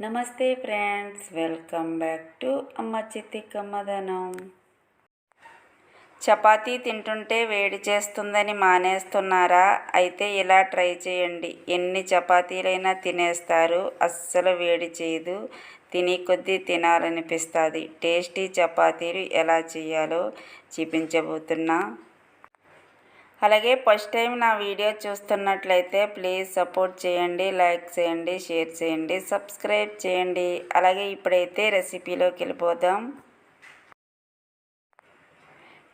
నమస్తే friends welcome back to అమ్మ చిత్తి కమ్మదనం చపాతీ తింటుంటే వేడి చేస్తుందని మానేస్తున్నారా? అయితే ఇలా ట్రై చేయండి. ఎన్ని చపాతీలైనా తినేస్తారు అస్సలు వేడి చేయదు తిని కొద్దీ తినాలనిపిస్తుంది. టేస్టీ చపాతీలు ఎలా చేయాలో చూపించబోతున్నా. అలాగే ఫస్ట్ టైం నా వీడియో చూస్తున్నట్లయితే ప్లీజ్ సపోర్ట్ చేయండి లైక్ చేయండి షేర్ చేయండి సబ్స్క్రైబ్ చేయండి. అలాగే ఇప్పుడైతే రెసిపీలోకి వెళ్ళిపోదాం.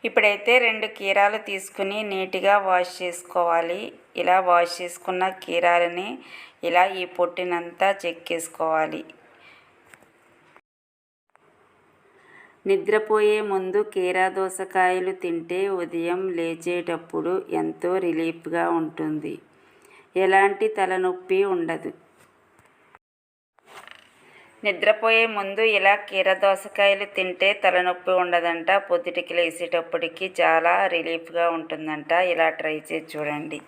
ఇప్పుడైతే రెండు కీరాలు తీసుకుని నీట్గా వాష్ చేసుకోవాలి. ఇలా వాష్ చేసుకున్న కీరాలని ఇలా ఈ పొట్టినంతా చెక్కేసుకోవాలి. నిద్రపోయే ముందు కీరా దోసకాయలు తింటే ఉదయం లేచేటప్పుడు ఎంతో రిలీఫ్గా ఉంటుంది. ఎలాంటి తలనొప్పి ఉండదు. నిద్రపోయే ముందు ఇలా కీర దోసకాయలు తింటే తలనొప్పి ఉండదంట. పొద్దుటికి లేచేటప్పటికి చాలా రిలీఫ్గా ఉంటుందంట. ఇలా ట్రై చేసి చూడండి.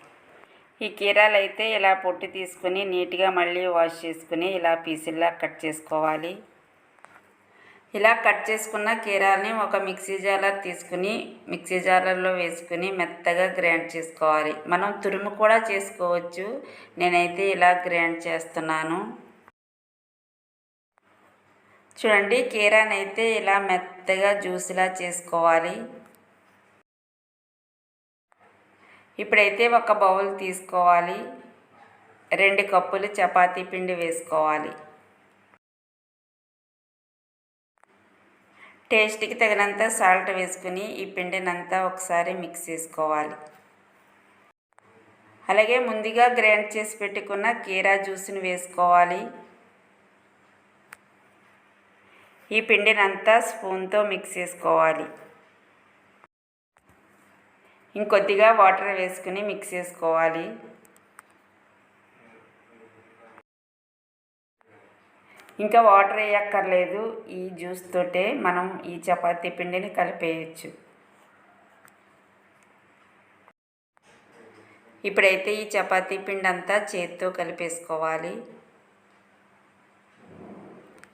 ఈ కీరాలు అయితే ఇలా పొట్టి తీసుకుని నీట్గా మళ్ళీ వాష్ చేసుకుని ఇలా పీసుల్లా కట్ చేసుకోవాలి. ఇలా కట్ చేసుకున్న కీరాల్ని ఒక మిక్సీ జాలర్ తీసుకుని మిక్సీ జాలర్లో వేసుకుని మెత్తగా గ్రైండ్ చేసుకోవాలి. మనం తురుము కూడా చేసుకోవచ్చు. నేనైతే ఇలా గ్రైండ్ చేస్తున్నాను. చూడండి కీరాని అయితే ఇలా మెత్తగా జ్యూస్లా చేసుకోవాలి. ఇప్పుడైతే ఒక బౌల్ తీసుకోవాలి. రెండు కప్పులు చపాతీ పిండి వేసుకోవాలి. టేస్ట్కి తగినంత సాల్ట్ వేసుకుని ఈ పిండినంతా ఒకసారి మిక్స్ చేసుకోవాలి. అలాగే ముందుగా గ్రైండ్ చేసి పెట్టుకున్న కీరా జ్యూస్ని వేసుకోవాలి. ఈ పిండినంతా స్పూన్తో మిక్స్ చేసుకోవాలి. ఇంకొద్దిగా వాటర్ వేసుకుని మిక్స్ చేసుకోవాలి. ఇంకా వాటర్ వేయక్కర్లేదు ఈ జ్యూస్ తోటే మనం ఈ చపాతీ పిండిని కలిపేయచ్చు. ఇప్పుడైతే ఈ చపాతీ పిండి అంతా చేతితో కలిపేసుకోవాలి.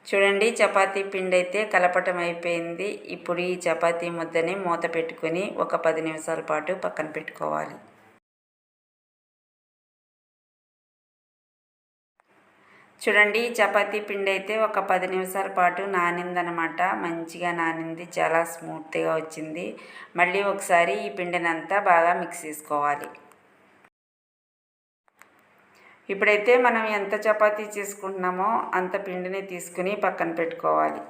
చూడండి చపాతీ పిండి అయితే కలపటం అయిపోయింది. ఇప్పుడు ఈ చపాతీ ముద్దని మూత పెట్టుకొని ఒక పది నిమిషాల పాటు పక్కన పెట్టుకోవాలి. చూడండి చపాతీ పిండి అయితే ఒక పది నిమిషాల పాటు నానిందనమాట. మంచిగా నానింది చాలా స్మూత్గా వచ్చింది. మళ్ళీ ఒకసారి ఈ పిండినంతా బాగా మిక్స్ చేసుకోవాలి. ఇప్పుడైతే మనం ఎంత చపాతీ చేసుకుంటున్నామో అంత పిండిని తీసుకుని పక్కన పెట్టుకోవాలి.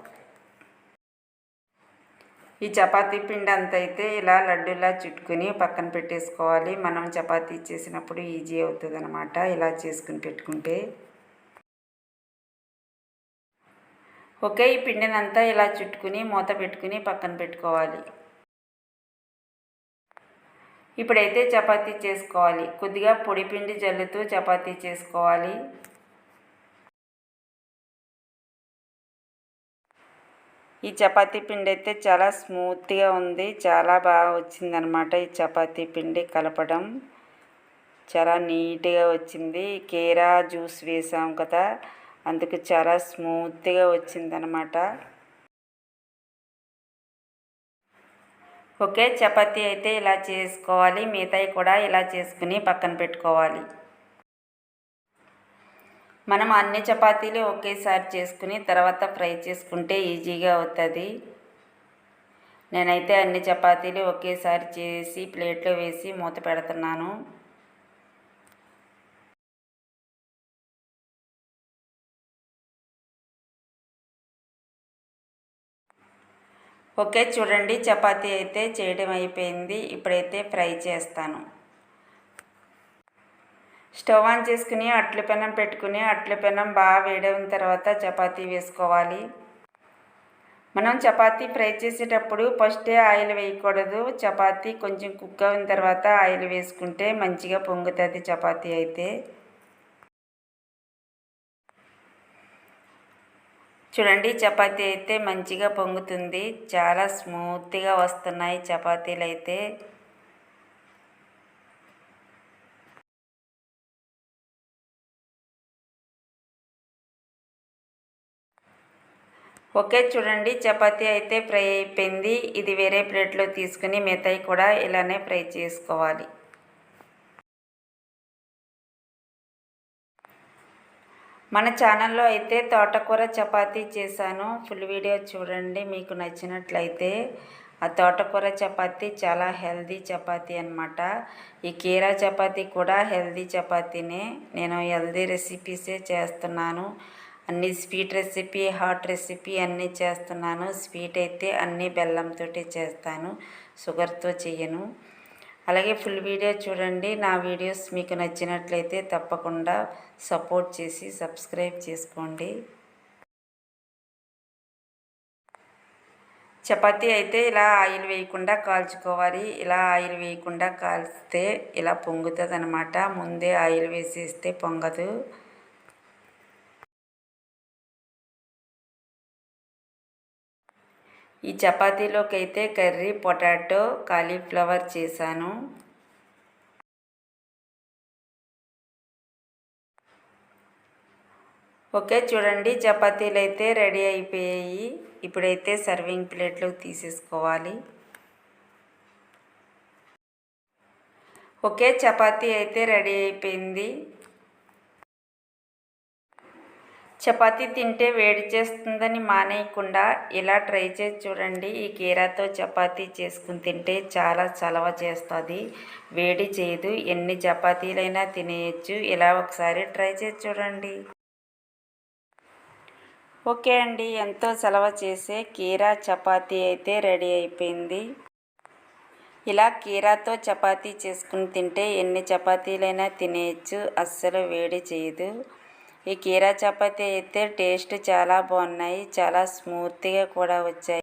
ఈ చపాతీ పిండి అంత అయితే ఇలా లడ్డూలా చుట్టుకుని పక్కన పెట్టేసుకోవాలి. మనం చపాతీ చేసినప్పుడు ఈజీ అవుతుంది అనమాట ఇలా చేసుకుని పెట్టుకుంటే. ఒకే ఈ పిండినంతా ఇలా చుట్టుకుని మూత పెట్టుకుని పక్కన పెట్టుకోవాలి. ఇప్పుడైతే చపాతీ చేసుకోవాలి. కొద్దిగా పొడి పిండి జల్లుతూ చపాతీ చేసుకోవాలి. ఈ చపాతీ పిండి అయితే చాలా స్మూత్గా ఉంది. చాలా బాగా వచ్చిందనమాట ఈ చపాతీ పిండి కలపడం. చాలా నీట్గా వచ్చింది. కేరా జ్యూస్ వేసాం కదా. అందుకు చాలా స్మూత్గా వచ్చిందనమాట ఓకే చపాతీ అయితే ఇలా చేసుకోవాలి మిగతాయి కూడా ఇలా చేసుకుని పక్కన పెట్టుకోవాలి. మనం అన్ని చపాతీలు ఒకేసారి చేసుకుని తర్వాత ఫ్రై చేసుకుంటే ఈజీగా అవుతుంది. నేనైతే అన్ని చపాతీలు ఒకేసారి చేసి ప్లేట్లో వేసి మూత పెడుతున్నాను. ఓకే చూడండి. చపాతీ అయితే చేయడం అయిపోయింది. ఇప్పుడైతే ఫ్రై చేస్తాను. స్టవ్ ఆన్ చేసుకుని అట్ల పెనం పెట్టుకుని అట్ల పెనం బాగా వేడైన తర్వాత చపాతీ వేసుకోవాలి. మనం చపాతీ ఫ్రై చేసేటప్పుడు ఫస్టే ఆయిల్ వేయకూడదు. చపాతీ కొంచెం కుక్ అయిన తర్వాత ఆయిల్ వేసుకుంటే మంచిగా పొంగుతుంది చపాతీ అయితే. చూడండి చపాతీ అయితే మంచిగా పొంగుతుంది. చాలా స్మూత్గా వస్తున్నాయి చపాతీలు అయితే. ఓకే చూడండి చపాతీ అయితే ఫ్రై అయిపోయింది. ఇది వేరే ప్లేట్లో తీసుకుని మిగతాయి కూడా ఇలానే ఫ్రై చేసుకోవాలి. మన ఛానల్లో అయితే తోటకూర చపాతీ చేశాను. ఫుల్ వీడియో చూడండి మీకు నచ్చినట్లయితే. ఆ తోటకూర చపాతీ చాలా హెల్దీ చపాతీ అనమాట ఈ కీరా చపాతీ కూడా హెల్దీ చపాతీనే. నేను హెల్దీ రెసిపీసే చేస్తున్నాను. అన్ని స్వీట్ రెసిపీ హాట్ రెసిపీ అన్నీ చేస్తున్నాను. స్వీట్ అయితే అన్నీ బెల్లంతో చేస్తాను. షుగర్తో చేయను. అలాగే ఫుల్ వీడియో చూడండి. నా వీడియోస్ మీకు నచ్చినట్లయితే తప్పకుండా సపోర్ట్ చేసి సబ్స్క్రైబ్ చేసుకోండి. చపాతీ అయితే ఇలా ఆయిల్ వేయకుండా కాల్చుకోవాలి. ఇలా ఆయిల్ వేయకుండా కాల్స్తే ఇలా పొంగుతుంది అనమాట ముందే ఆయిల్ వేసేస్తే పొంగదు. ఈ చపాతీలోకి అయితే కర్రీ పొటాటో కాలీఫ్లవర్ చేశాను. ఓకే చూడండి. చపాతీలు అయితే రెడీ అయిపోయాయి. ఇప్పుడైతే సర్వింగ్ ప్లేట్లోకి తీసేసుకోవాలి. ఓకే చపాతీ అయితే రెడీ అయిపోయింది. చపాతీ తింటే వేడి చేస్తుందని మానేయకుండా ఇలా ట్రై చేసి చూడండి. ఈ కీరాతో చపాతీ చేసుకుని తింటే చాలా చలవ చేస్తుంది. వేడి చేయదు. ఎన్ని చపాతీలైనా తినేయచ్చు. ఇలా ఒకసారి ట్రై చేసి చూడండి. ఓకే అండి. ఎంతో చలవ చేసే కీరా చపాతీ అయితే రెడీ అయిపోయింది. ఇలా కీరాతో చపాతీ చేసుకుని తింటే ఎన్ని చపాతీలైనా తినేయచ్చు. అస్సలు వేడి చేయదు. ఈ కీరా చపాతి అయితే టేస్ట్ చాలా బాగున్నాయి చాలా స్మూత్గా కూడా వచ్చాయి.